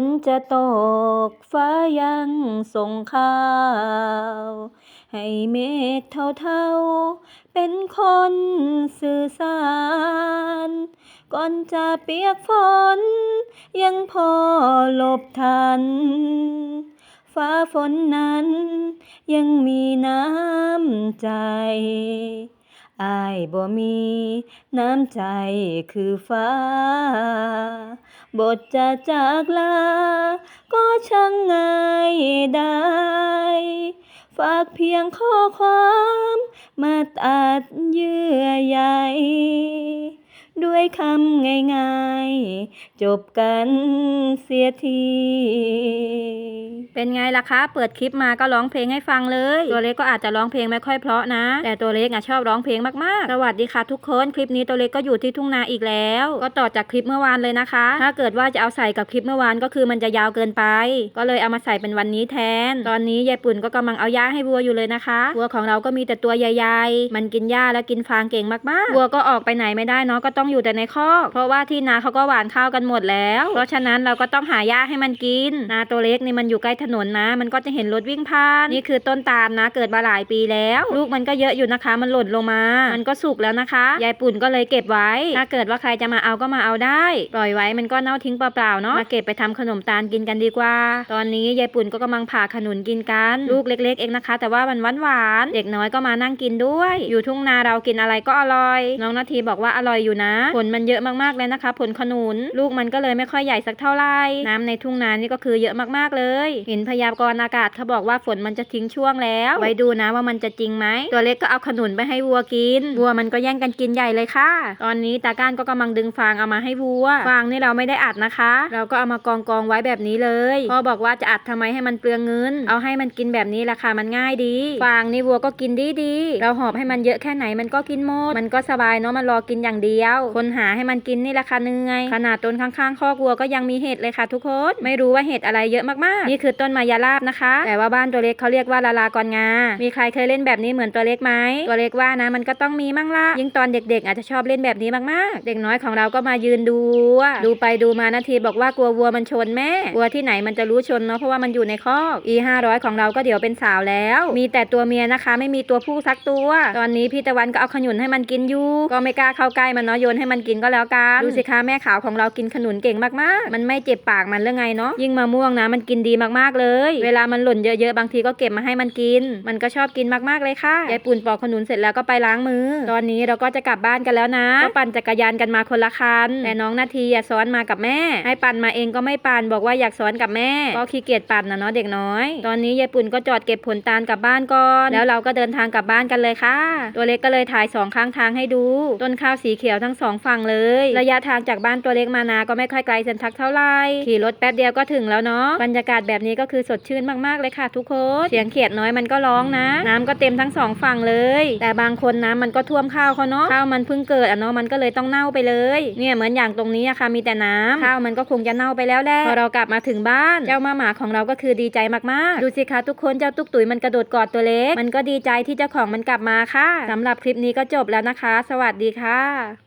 นจะตกฟ้ายังส่งข่าว ให้เมฆเท่าๆ เป็นคนสื่อสาร ก่อนจะเปียกฝน ยังพอหลบทัน ฟ้าฝนนั้นยังมีน้ำใจ อายบ่มีน้ำใจคือฟ้า บทจะจากลา ก็ช่างง่ายได้ ฝากเพียงข้อความ มาตัดเยื่อใย ด้วยคำง่ายๆ จบกันเสียที เป็นไงล่ะคะ เปิดคลิปมาก็ร้องเพลงให้ฟังเลย ตัวเล็กก็อาจจะร้องเพลงไม่ค่อยเพราะนะ แต่ตัวเล็กอะชอบร้องเพลงมากๆ สวัสดีค่ะทุกคน คลิปนี้ตัวเล็กก็อยู่ที่ทุ่งนาอีกแล้ว ก็ต่อจากคลิปเมื่อวานเลยนะคะ ถ้าเกิดว่าจะเอาใส่กับคลิปเมื่อวานก็คือมันจะยาวเกินไป ก็เลยเอามาใส่เป็นวันนี้แทน ตอนนี้ยายปุ่นก็กำลังเอาหญ้าให้วัวอยู่เลยนะคะวัวของเราก็มีแต่ตัวใหญ่ๆ มันกินหญ้าและกินฟางเก่งมากๆวัวก็ออกไปไหนไม่ได้เนาะก็ต้ององอยู่แต่ในคอกเพราะว่าที่นาเขาก็หว่านข้าวกันหมดแล้ว เพราะฉะนั้นเราก็ต้องหาหญ้าให้มันกิน นาตัวเล็กนี่มันอยู่ใกล้ถนนนะ มันก็จะเห็นรถวิ่งผ่าน นี่คือต้นตาลนะ เกิดมาหลายปีแล้ว ลูกมันก็เยอะอยู่นะคะ มันหล่นลงมา มันก็สุกแล้วนะคะ ยายปุ่นก็เลยเก็บไว้ ถ้าเกิดว่าใครจะมาเอาก็มาเอาได้ ปล่อยไว้มันก็เน่าทิ้งเปล่าๆเนาะ มาเก็บไปทำขนมตาลกินกันดีกว่า ตอนนี้ยายปุ่นก็กำลังผ่าขนุนกินกัน ลูกเล็ก ๆ เองนะคะ แต่ว่ามันหวานๆ เด็กน้อยก็มานั่งกินด้วย อยู่ทุ่งนาเรากินอะไรก็อร่อย น้องนาทีบอกว่าอร่อยอยู่นะผลมันเยอะมากๆเลยนะคะ ผลขนุน ลูกมันก็เลยไม่ค่อยใหญ่สักเท่าไหร่น้ำในทุ่งนานี่ก็คือเยอะมากๆเลย เห็นพยากรณ์อากาศเขาบอกว่าฝนมันจะทิ้งช่วงแล้ว ไว้ดูนะว่ามันจะจริงไหมตัวเล็กก็เอาขนุนไปให้วัวกินวัวมันก็แย่งกันกินใหญ่เลยค่ะ ตอนนี้ตาก้านก็กำลังดึงฟางเอามาให้วัวฟางนี่เราไม่ได้อัดนะคะ เราก็เอามากองกองๆไว้แบบนี้เลยพ่อบอกว่าจะอัดทำไมให้มันเปลืองเงิน เอาให้มันกินแบบนี้ราคามันง่ายดี ฟางนี่วัวก็กินดีดีๆเราหอบให้มันเยอะแค่ไหนมันก็กินหมดมันก็สบายเนาะมันรอกินอย่างเดียวคนหาให้มันกินนี่ราคาเหนื่อยขนาดต้นข้างๆคอกวัวก็ยังมีเห็ดเลยค่ะทุกคนไม่รู้ว่าเห็ดอะไรเยอะมากๆ นี่คือต้นมายาลาบนะคะ แต่ว่าบ้านตัวเล็กเขาเรียกว่าลาลากรงา มีใครเคยเล่นแบบนี้เหมือนตัวเล็กไหมตัวเล็กว่านะมันก็ต้องมีมั่งละยิ่งตอนเด็กๆ อาจจะชอบเล่นแบบนี้มากๆ เด็กน้อยของเราก็มายืนดู ดูไปดูมานาทีบอกว่ากลัววัวมันชนแม่วัวที่ไหนมันจะรู้ชนเนาะเพราะว่ามันอยู่ในคอก e 500ของเราก็เดี๋ยวเป็นสาวแล้ว มีแต่ตัวเมียนะคะ ไม่มีตัวผู้สักตัว ตอนนี้พี่ตะวันก็เอาขนุนให้มันกินอยู่ก็ไม่กล้าเข้าใกล้มันเนาะโยนให้มันกินก็แล้วกันดูสิคะแม่ขาวของเรากินขนุนเก่งมากๆ มันไม่เจ็บปากมันเรื่องไงเนาะยิ่งมะม่วงนะมันกินดีมากๆเลย เวลามันหล่นเยอะๆบางทีก็เก็บมาให้มันกิน มันก็ชอบกินมากๆเลยค่ะยายปุ่นปอกขนุนเสร็จแล้วก็ไปล้างมือ ตอนนี้เราก็จะกลับบ้านกันแล้วนะก็ปั่นจักรยานกันมาคนละคันแต่น้องนาทีอย่าซ้อนมากับแม่ ให้ปั่นมาเองก็ไม่ปั่นบอกว่าอยากซ้อนกับแม่ ก็ขี้เกียจปั่นนะเนาะเด็กน้อย ตอนนี้ยายปุ่นก็จอดเก็บผลตาลกลับบ้านก่อน แล้วเราก็เดินทางกลับบ้านกันเลยค่ะ ตัวเล็กก็เลยถ่ายสองข้างทางให้ดู ต้นข้าวสีเขียวทั้งสองฝั่งเลย ระยะทางจากบ้านตัวเล็กมานาก็ไม่ค่อยไกลเส้นทักเท่าไหร่ขี่รถแป๊บเดียวก็ถึงแล้วเนาะบรรยากาศแบบนี้ก็คือสดชื่นมากๆเลยค่ะ ทุกคนเสียงเขียดน้อยมันก็ร้องนะ น้ำก็เต็มทั้งสองฝั่งเลย แต่บางคนน้ำมันก็ท่วมข้าวเขาเนาะข้าวมันเพิ่งเกิดอะเนาะมันก็เลยต้องเน่าไปเลยเนี่ยเหมือนอย่างตรงนี้อะค่ะมีแต่น้ำข้าวมันก็คงจะเน่าไปแล้วแหละพอเรากลับมาถึงบ้านเจ้ามาหมาของเราก็คือดีใจมากๆ ดูสิคะทุกคนเจ้าตุ๊กตุ๋ยมันกระโดดกอดตัวเล็ก มันก็ดีใจที่เจ้าของมันกลับมาค่ะสำหรับคลิปนี้ก็จบแล้วนะคะ สวัสดีค่ะ